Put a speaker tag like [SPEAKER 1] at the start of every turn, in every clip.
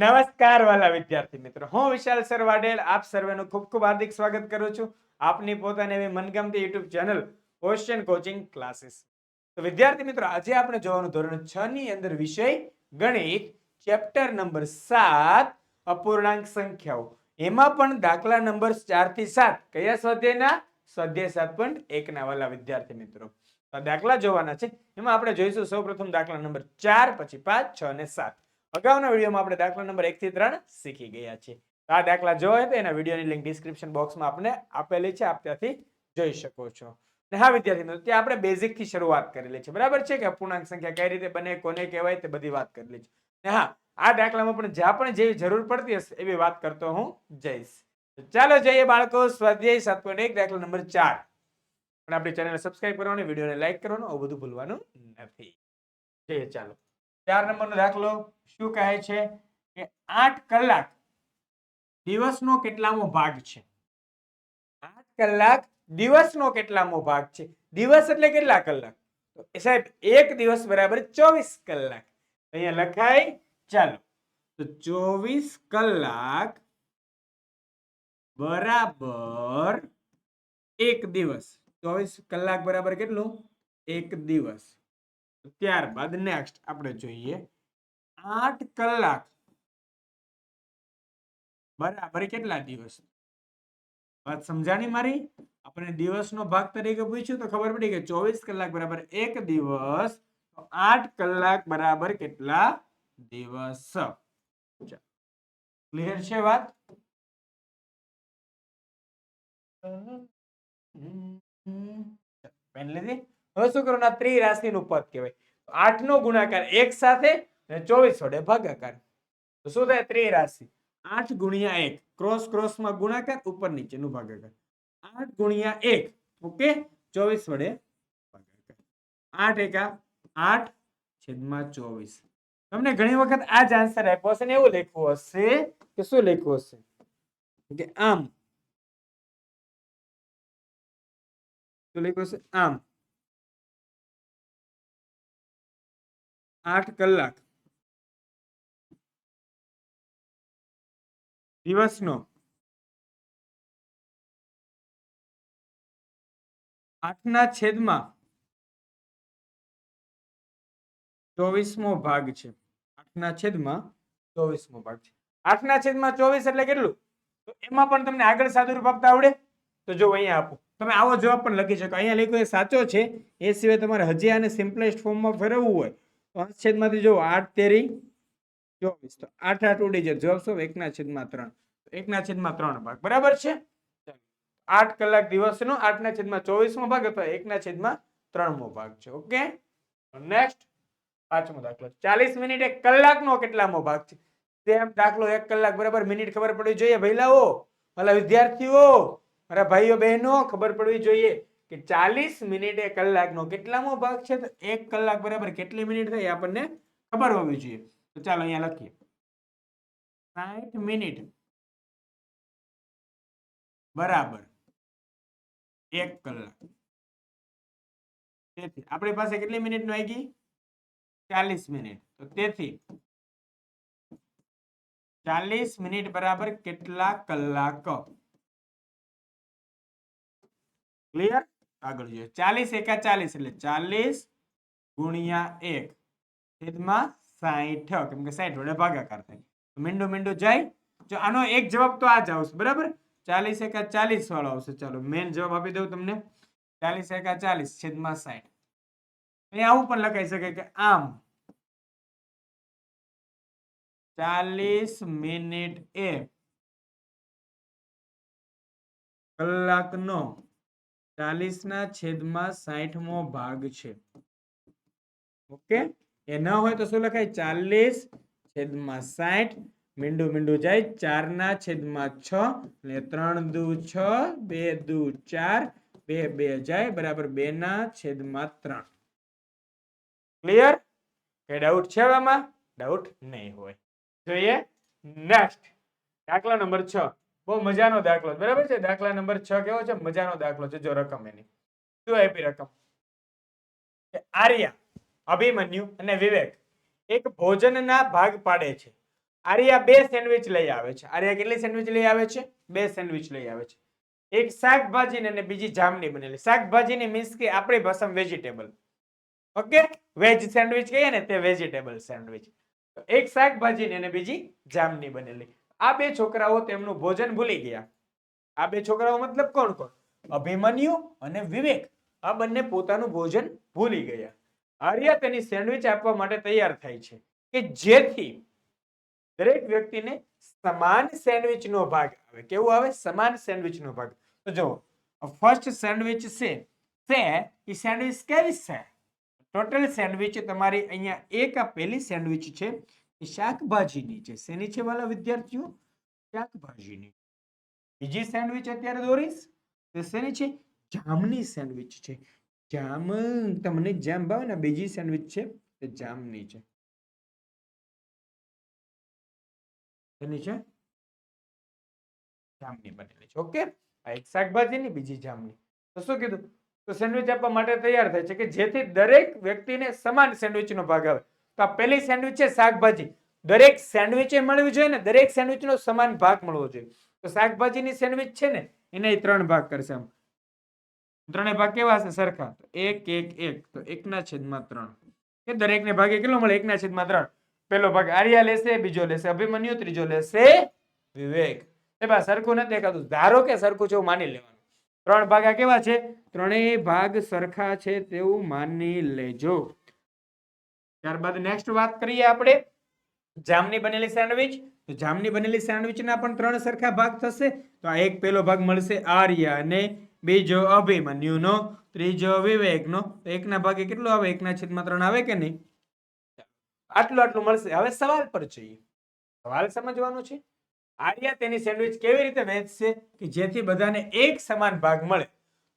[SPEAKER 1] નમસ્કાર વાલા વિદ્યાર્થી મિત્રો. હું વિશાલ સર વાડેલ આપ સર્વેનું ખૂબ ખૂબ હાર્દિક સ્વાગત કરું છું આપની પોતાની એવી મનગમતી YouTube channel question coaching classes તો વિદ્યાર્થી મિત્રો, આજે આપણે જોવાનું ધોરણ છ ની અંદર વિષય ગણિત, ચેપ્ટર નંબર સાત, અપૂર્ણાંક સંખ્યાઓ. એમાં પણ દાખલા નંબર ચારથી સાત. કયા સ્વાધ્યાયના? સ્વાધ્યાય સાત પોઈન્ટ એક ના વાલા વિદ્યાર્થી મિત્રો. દાખલા જોવાના છે. એમાં આપણે જોઈશું સૌપ્રથમ દાખલા નંબર ચાર, પછી પાંચ, છ અને સાત. અગાઉના વિડીયોમાં આપણે દાખલા નંબર એક થી ત્રણ શીખી ગયા તો આ દાખલા જોયે તો એના વિડીયોની લિંક ડિસ્ક્રિપ્શન બોક્સમાં આપણે આપેલી છે. આપ ત્યાંથી જોઈ શકો છો. ને હા, વિદ્યાર્થી મિત્રો, ત્યાં આપણે બેઝિકથી શરૂઆત કરેલી છે. બરાબર છે કે અપૂર્ણાંક સંખ્યા કઈ રીતે બને, કોને કહેવાય તે બધી વાત કરેલી છે. ને હા, આ દાખલામાં પણ જ્યાં પણ જેવી જરૂર પડતી હશે એવી વાત કરતો હું જઈશ. ચાલો જઈએ બાળકો, સ્વાધ્યાય સાત પોઈન્ટ એક, દાખલા નંબર ચાર. પણ આપણી ચેનલ સબસ્ક્રાઈબ કરવાની, વિડીયોને લાઈક કરવાનું, આવું બધું ભૂલવાનું નથી. જઈએ ચાલો. ચાર નંબરનો દાખલો શું કહે છે કે આઠ કલાક દિવસનો કેટલામો ભાગ છે? આઠ કલાક દિવસનો કેટલામો ભાગ છે? દિવસ એટલે કેટલા કલાક? તો સાહેબ એક દિવસ બરાબર ચોવીસ કલાક. અહીંયા લખાય, ચાલો. તો ચોવીસ કલાક બરાબર એક દિવસ. ચોવીસ કલાક બરાબર કેટલું? એક દિવસ. ત્યારબાદ નેક્સ્ટ આપણે જોઈએ આઠ કલાક. બરાબર કેટલા દિવસ? વાત સમજાણી મારી? આપણે દિવસનો ભાગ તરીકે પૂછ્યું તો ખબર પડી કે ચોવીસ કલાક બરાબર એક દિવસ. તો આઠ કલાક બરાબર કેટલા દિવસ? ક્લિયર છે વાત? પેન લીધી? હવે શું આ ત્રિરાશિનું પદ કહેવાય. આઠ નો ગુણાકાર એક સાથે અને ચોવીસ વડે ભાગાકાર. તો શું થાય? ત્રિરાશિ. આઠ ગુણ્યા એક. ક્રોસ ક્રોસમાં ગુણાકાર, ઉપર નીચેનું ભાગાકાર. આઠ ગુણ્યા એક. ઓકે? ચોવીસ વડે ભાગાકાર. આઠ એકા આઠ છેદમાં ચોવીસ. તમને ઘણી વખત આ જ આન્સર આપ્યો હશે ને એવું લખવું હશે કે શું લખવું હશે? કે આમ. શું લખ્યું હશે? આમ. આઠ કલાક. દિવસનો. આઠના છેદમાં ચોવીસમો ભાગ છે. આઠના છેદમાં ચોવીસમો ભાગ છે. આઠના છેદમાં ચોવીસ એટલે કેટલું? તો એમાં પણ તમને આગળ સાદુરૂપ આપતા આવડે? તો જો અહીંયા આપો. તમે આવો જવાબ પણ લખી શકો. અહીંયા લખ્યું એ સાચો છે. એ સિવાય તમારે હજી આને સિમ્પલેસ્ટ ફોર્મમાં ફેરવવું હોય અંશ છેદમાંથી જો આઠ તેરી ચોવીસ, તો આઠ આઠ ઉડી જાય. જવાબ શું? એકના છેદમાં ત્રણ. એકના છેદમાં ત્રણ ભાગ. બરાબર છે? આઠ કલાક દિવસનો, આઠના છેદમાં ચોવીસમો ભાગ અથવા એકના છેદમાં ત્રણમો ભાગ છે. ઓકે? નેક્સ્ટ પાંચમો દાખલો. ચાલીસ મિનિટ એક કલાકનો કેટલામો ભાગ છે? તેમ દાખલો એક કલાક, બરાબર? મિનિટ ખબર પડવી જોઈએ, ભઈલાઓ. ભલા વિદ્યાર્થીઓ, મારા ભાઈઓ બહેનો, ખબર પડવી જોઈએ. કે ચાલીસ મિનિટ એક કલાકનો કેટલામો ભાગ છે? તો એક કલાક બરાબર કેટલી મિનિટ થઈ આપણને ખબર હોવી જોઈએ. તો ચાલો અહીંયા લખીએ. સાઠ મિનિટ. બરાબર. એક કલાક. તેથી, આપણી પાસે કેટલી મિનિટ આવી ગઈ? ચાલીસ મિનિટ. તો તેથી, ચાલીસ મિનિટ બરાબર કેટલા કલાક? ક્લિયર? આગળ જોઈએ. ચાલીસ એકા ચાલીસ એટલે ચાલીસ ગુણ્યા એક છેદમાં સાઠ કેમ કે સાઠ વડે ભાગાકાર થાય. તો મીંડું મીંડું જાય. જો આનો એક જવાબ તો આ જ આવશે, બરાબર? ચાલીસ એકા ચાલીસ વાળો આવશે. ચાલો મેન જવાબ આપી દઉં તમને. ચાલીસ એકા ચાલીસ છેદમાં સાઠ અહીંયા આવું પણ લખાઈ શકે કે આમ ચાલીસ મિનિટ એ કલાકનો ચાલીસના છેદમાં સાઠમો ભાગ છે. ઓકે? એ ન હોય તો શું લખાય? ચાલીસ છેદમાં સાઠ મીંડું મીંડું જાય ચારના છેદમાં છ એટલે ત્રણ દુ છ, બે દુ ચાર, બે બે જાય બરાબર બે ના છેદમાં ત્રણ. ક્લિયર કઈ ડાઉટ છે આમાં? ડાઉટ નહીં હોય. જોઈએ. નેક્સ્ટ દાખલા નંબર છ. બહુ મજાનો દાખલો બરાબર છે? દાખલા નંબર છ કેવો છે? મજાનો દાખલો છે, જો રકમ એની. શું આપી રકમ? આર્યા, અભિમન્યુ અને વિવેક એક ભોજનના ભાગ પાડે છે. આર્યા બે સેન્ડવિચ લઈ આવે છે. આર્યા કેટલી સેન્ડવિચ લઈ આવે છે? બે સેન્ડવિચ લઈ આવે છે. એક શાકભાજી અને બીજી જામની બનેલી. શાકભાજીની મીન્સ કે આપણી ભાષામાં વેજીટેબલ ઓકે? વેજ સેન્ડવિચ કહીએ ને તે વેજીટેબલ સેન્ડવિચ. એક શાકભાજી અને બીજી જામની બનેલી. આ બે છોકરાઓ તેમનું ભોજન ભૂલી ગયા. આ બે છોકરાઓ મતલબ કોણ કોણ? અભિમન્યુ અને વિવેક. આ બંને પોતાનું ભોજન ભૂલી ગયા. આર્યા તેની સેન્ડવિચ આપવા માટે તૈયાર થાય છે કે જેથી દરેક વ્યક્તિને સમાન સેન્ડવિચનો ભાગ આવે. કેવું આવે? સમાન સેન્ડવિચનો ભાગ. તો જો ફર્સ્ટ સેન્ડવિચ છે તે એ સેન્ડવિચ કેવી છે? ટોટલ સેન્ડવિચ તમારી અહીંયા એક આ પહેલી સેન્ડવિચ છે. શાકભાજીની છે. શેની છે વાલા વિદ્યાર્થીઓ? શાકભાજીની બીજી સેન્ડવિચ અત્યારે દોરીશ. તો શેની છે? જામની સેન્ડવિચ છે. જામ, તમને જામ ભાવે ને બીજી સેન્ડવિચ છે, તે જામની છે. શેની છે? જામની બનેલી છે. ઓકે? આ એક શાકભાજીની બીજી જામની. તો શું કીધું? તો સેન્ડવિચ આપવા માટે તૈયાર થાય છે કે જેથી દરેક વ્યક્તિને સમાન સેન્ડવિચનો ભાગ આવે. તો પહેલી સેન્ડવિચ છે શાકભાજી. દરેક સેન્ડવિચે મળવી જોઈએ ને દરેક સેન્ડવિચનો સમાન ભાગ મળવો જોઈએ. તો શાકભાજીની સેન્ડવિચ છે ને, એને ત્રણ ભાગ કરશે આમ. ત્રણેય ભાગ કેવા હશે? સરખા. તો એક એક એક. તો એકના છેદમાં ત્રણ. કે દરેકને ભાગે કેટલો મળે? એકના છેદમાં ત્રણ. પેલો ભાગ આર્યા લેશે, બીજો લેશે અભિમન્યુ, ત્રીજો લેશે વિવેક. એ બા, સરખું નથી દેખાતું. ધારો કે સરખું છે, એવું માની લેવાનું. ત્રણ ભાગા કેવા છે? ત્રણેય ભાગ સરખા છે, તેવું માની લેજો. ત્યારબાદ નેક્સ્ટ વાત કરીએ આપણે. જામની બનેલી સેન્ડવિચ તો જામની બનેલી સેન્ડવિચના પણ ત્રણ સરખા ભાગ થશે. તો આ એક પેલો ભાગ મળશે આર્ય અને બીજો અભિમન્યુનો, ત્રીજો વિવેકનો. તો એકના ભાગે કેટલો આવે? એકના છેદમાં ત્રણ આવે કે નહીં? આટલું આટલું મળશે. હવે સવાલ પર જઈએ. સવાલ સમજવાનો છે. આર્યા તેની સેન્ડવિચ કેવી રીતે વહેંચશે કે જેથી બધાને એક સમાન ભાગ મળે.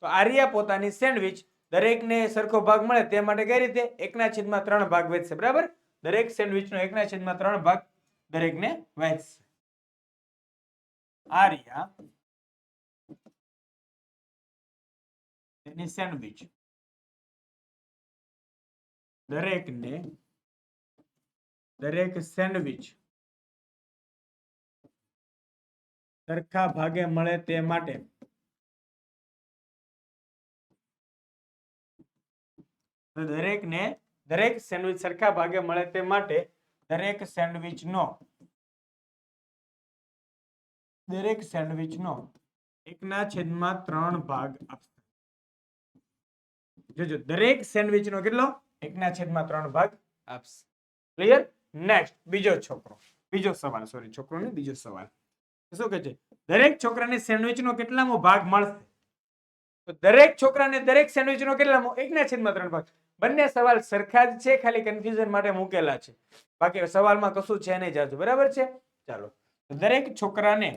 [SPEAKER 1] તો આર્યા પોતાની સેન્ડવિચ દરેકને સરખો ભાગ મળે તે માટે કઈ રીતે? એકના છેદમાં ત્રણ ભાગ વહેંચશે બરાબર? દરેક સેન્ડવિચનો એકના છેદમાં ત્રણ ભાગ દરેકને વહેંચશે તેની સેન્ડવિચ. દરેકને દરેક સેન્ડવિચ સરખા ભાગે મળે તે માટે તો દરેકને દરેક સેન્ડવિચ સરખા ભાગે મળે તે માટે દરેક સેન્ડવિચનો દરેક સેન્ડવિચનો એકના છેદમાં ત્રણ ભાગ આપશે. જોજો, દરેક સેન્ડવિચનો કેટલો? એકના છેદમાં ત્રણ ભાગ આપશે. ક્લિયર નેક્સ્ટ બીજો છોકરો. બીજો સવાલ સોરી છોકરો ને બીજો સવાલ. શું કહે છે? દરેક છોકરાને સેન્ડવિચનો કેટલામો ભાગ મળશે? તો દરેક છોકરાને દરેક સેન્ડવિચનો કેટલામો? એકના છેદમાં ત્રણ ભાગ. બંને સવાલ સરખા જ છે, ખાલી કન્ફ્યુઝન માટે મૂકેલા છે. બાકી સવાલમાં કશું છે નહીં જાજુ, બરાબર છે? ચાલો. દરેક છોકરાને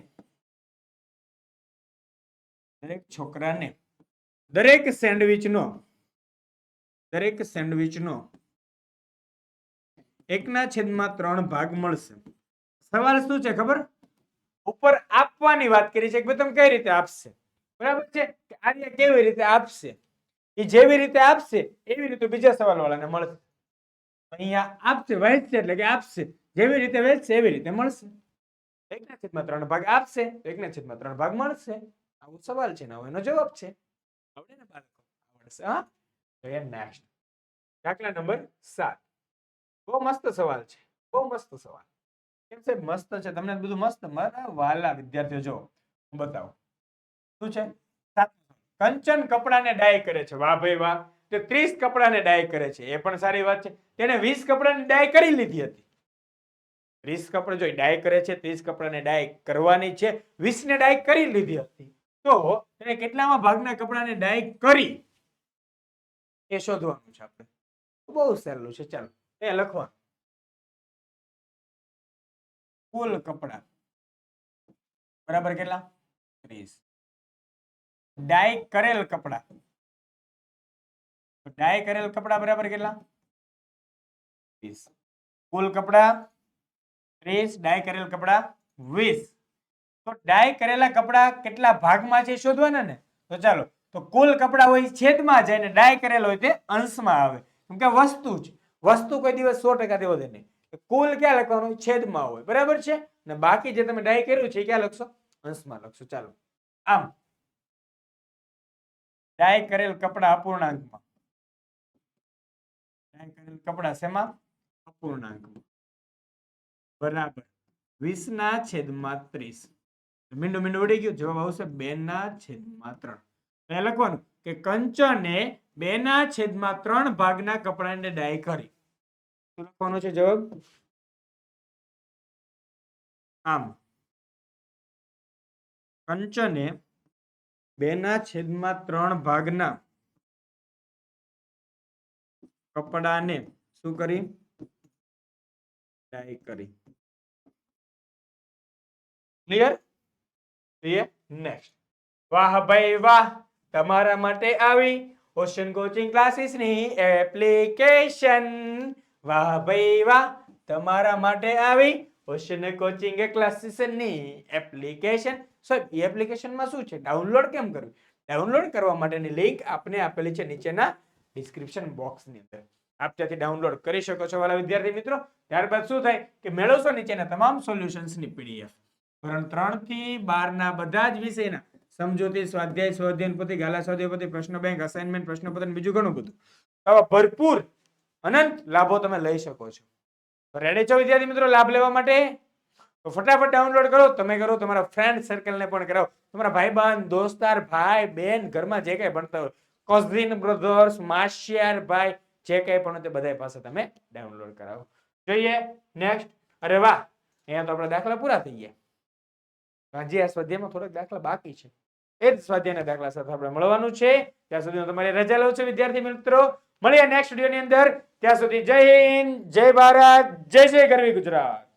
[SPEAKER 1] દરેક છોકરાને, દરેક સેન્ડવિચનો દરેક સેન્ડવિચનો એકના છેદમાં ત્રણ ભાગ મળશે. સવાલ શું છે ખબર? ઉપર આપવાની વાત કરી છે કે તમે કઈ રીતે આપશે? બરાબર છે? કે આર્ય કેવી રીતે આપશે? એ જેવી રીતે આપશે, એવી રીતે બીજા સવાલ વાળાને મળશે. અહીંયા આપશે, વહેંચશે એટલે કે આપશે. જેવી રીતે વહેંચશે, એવી રીતે મળશે. એકના છેદમાં ત્રણ ભાગ આપશે, તો એકના છેદમાં ત્રણ ભાગ મળશે. આવો સવાલ છે ને હવે એનો જવાબ છે. આવડે ને બાળકો? આવડશે, હા? તો એ નેક્સ્ટ દાખલા નંબર સાત. બહુ મસ્ત સવાલ છે, બહુ મસ્ત સવાલ. કેમ છે મસ્ત છે, તમને બધું મસ્ત. મારા વાલા વિદ્યાર્થીઓ જો બતાવું. શું છે? કંચન કપડાને ડાય કરે છે. વાહ ભાઈ વાહ. તે ત્રીસ કપડાને ડાય કરે છે. એ પણ સારી વાત છે. તેને વીસ કપડાને ડાય કરી લીધી હતી. ત્રીસ કપડા જો ડાય કરે છે, ત્રીસ કપડાને ડાય કરવાની છે. વીસને ડાય કરી લીધી હતી. તો તેને કેટલામાં ભાગના કપડાને ડાય કરી? એ શોધવાનું છે આપણે. બહુ સહેલું છે. ચાલો, એ લખવાનું. કુલ કપડા. બરાબર કેટલા? ત્રીસ. ડાય કરેલ કપડા. ડાય કરેલ કપડા બરાબર કેટલા? વીસ. કુલ કપડા ત્રીસ, ડાય કરેલ કપડા વીસ. તો ડાય કરેલા કપડા કેટલા ભાગમાં છે શોધવાના ને? તો ચાલો, તો કુલ કપડા હોય છેદમાં જાય ને ડાય કરેલ હોય તે અંશમાં આવે. કેમ કે વસ્તુ છે વસ્તુ કોઈ દિવસ સો ટકા વધે નહીં. કુલ ક્યાં લખવાનું છેદમાં હોય. બરાબર છે? ને બાકી જે તમે ડાય કર્યું છે ક્યાં લખશો? અંશમાં લખશો. ચાલો. આમ ડાય કરેલ કપડા અપૂર્ણાંકમાં. ડાય કરેલ કપડા શેમાં? અપૂર્ણાંકમાં. બરાબર. વીસ ના છેદમાં ત્રીસ. મીંડું મીંડું ઉડી ગયું. જવાબ આવશે બે ના છેદમાં ત્રણ. લખવાનું કે કંચને બે ના છેદમાં ત્રણ ભાગના કપડાને ડાય કરી. લખવાનો છે જવાબ? આમ. કંચને બે ના છેદમાં ત્રણ ભાગના કપડાને શું કરી? ડાય કરી. ક્લિયર ક્લિયર નેક્સ્ટ વાહ ભાઈ વાહ! તમારા માટે આવી ઓશન કોચિંગ ક્લાસીસની એપ્લિકેશન વાહ ભાઈ વાહ! તમારા માટે આવી ઓશન કોચિંગ એ ની એપ્લિકેશન સાહેબ એ એપ્લિકેશનમાં શું છે? ડાઉનલોડ કેમ કરવી? ડાઉનલોડ કરવા માટેની લિંક આપને આપેલી છે નીચેના ડિસ્ક્રિપ્શન બોક્સની અંદર. આપ ત્યાંથી ડાઉનલોડ કરી શકો છો વાલા વિદ્યાર્થી મિત્રો. ત્યારબાદ શું થાય કે મેળવશો નીચેના તમામ સોલ્યુશન્સની પીડીએફ ધોરણ ત્રણથી બાર બધા જ વિષયના સમજૂતી, સ્વાધ્યાય સ્વાધ્યાયન પોતે ગાલા સ્વાધ્યાય પોથી, પ્રશ્ન બેંક અસાઇનમેન્ટ પ્રશ્નપત્ર બીજું ઘણું બધું. આવા ભરપૂર અનંત લાભો તમે લઈ શકો છો. રેડી છો વિદ્યાર્થી મિત્રો લાભ લેવા માટે? તો ફટાફટ ડાઉનલોડ કરો. તમે કરો તમારા ફ્રેન્ડ સર્કલને પણ કરાવો. તમારા ભાઈ બહેન દોસ્તાર, ભાઈ, બેન, ઘરમાં જે કાંઈ ભણતા હોય. કઝિન બ્રધર્સ માસિયાર, ભાઈ, જે કાંઈ પણ તે બધા પાસે તમે ડાઉનલોડ કરાવો. જોઈએ નેક્સ્ટ અરે વાહ! અહીંયા તો આપણા દાખલા પૂરા થઈ ગયા. હજી આ સ્વાધ્યાયમાં થોડાક દાખલા બાકી છે. એ જ સ્વાધ્યાયના દાખલા સાથે આપણે મળવાનું છે. ત્યાં સુધી તમારી રજા લઉં છું વિદ્યાર્થી મિત્રો. મળીએ નેક્સ્ટ વિડીયોની અંદર. ત્યાં સુધી જય હિન્દ જય ભારત જય જય ગરવી ગુજરાત.